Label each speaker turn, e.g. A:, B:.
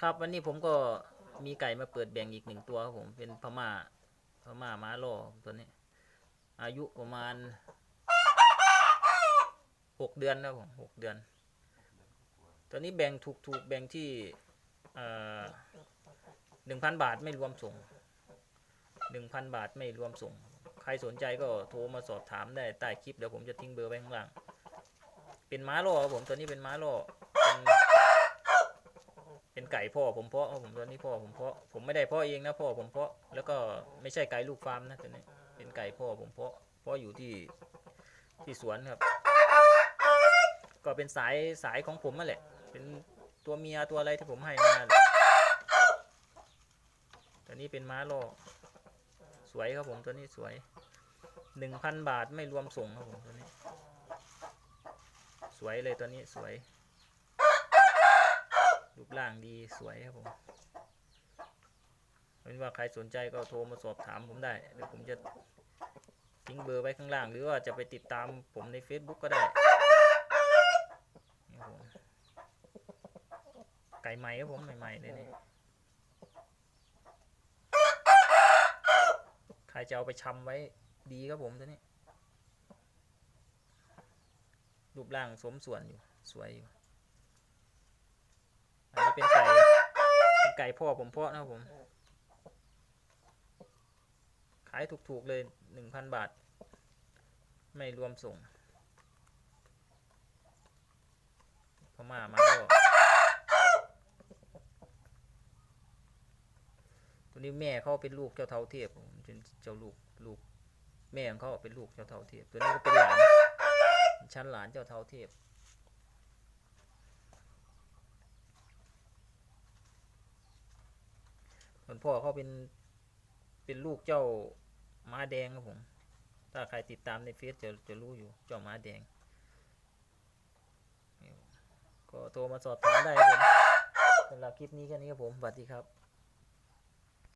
A: ครับวันนี้ผมก็มีไก่มาเปิดแบ่งอีกหนึ่งตัวครับผมเป็นพม่าพม่าม้าล่อตัวนี้ อายุประมาณหกเดือนครับผมหกเดือน ตัวนี้แบ่งถูกถูกแบ่งที่หนึ่งพันบาทไม่รวมส่งหนึ่งพันบาทไม่รวมส่ง ใครสนใจก็โทรมาสอบถามได้ใต้คลิปเดี๋ยวผมจะทิ้งเบอร์ไว้ข้างล่าง เป็นม้าล่อครับผมตัวนี้เป็นม้าล่อเป็น เป็นไก่พ่อผมเพาะผมตัวนี้พ่อผมเพาะผมไม่ได้เพาะเองนะพ่อผมเพาะแล้วก็ไม่ใช่ไก่ลูกฟาร์มนะตัวนี้เป็นไก่พ่อผมเพาะเพาะอยู่ที่ที่สวนครับ ก็เป็นสายสายของผมนั่นแหละ เป็นตัวเมียตัวอะไรที่ผมให้มาตัวนี้เป็นม้าล่อสวยครับผมตัวนี้สวยหนึ่งพันบาทไม่รวมส่งครับผมตัวนี้ สวยเลยตัวนี้สวย รูปร่างดีสวยครับผมเป็นว่าใครสนใจก็โทรมาสอบถามผมได้เดี๋ยวผมจะทิ้งเบอร์ไว้ข้างล่าง หรือว่าจะไปติดตามผมใน Facebook ก็ได้ไก่ใหม่ครับผมใหม่ๆเลยนี่ใครจะเอาไปชำไว้ดีครับผมตัวนี้รูปร่างสมส่วนอยู่ สวยอยู่ อันนี้เป็นไก่เป็นไก่พ่อผมเพาะนะครับผม ขายถูกๆเลยหนึ่งพันบาท ไม่รวมส่งพม่ามาก็ตัวนี้แม่เขาเป็นลูกเจ้าเท่าเทียบผมเป็นเจ้าลูกลูกแม่ของเขาเป็นลูกเจ้าเท่าเทียบ ตัวนี้ก็เป็นหลานชั้นหลานเจ้าเท่าเทียบ พส่วนพ่อเขาเป็นเป็นลูกเจ้าม้าแดงครับผม ถ้าใครติดตามในเฟซจะจะรู้อยู่เจ้าม้าแดง ก็โทรมาสอบถามได้ครับผมสำหรับคลิปนี้แค่นี้ครับผมสวัสดีครับ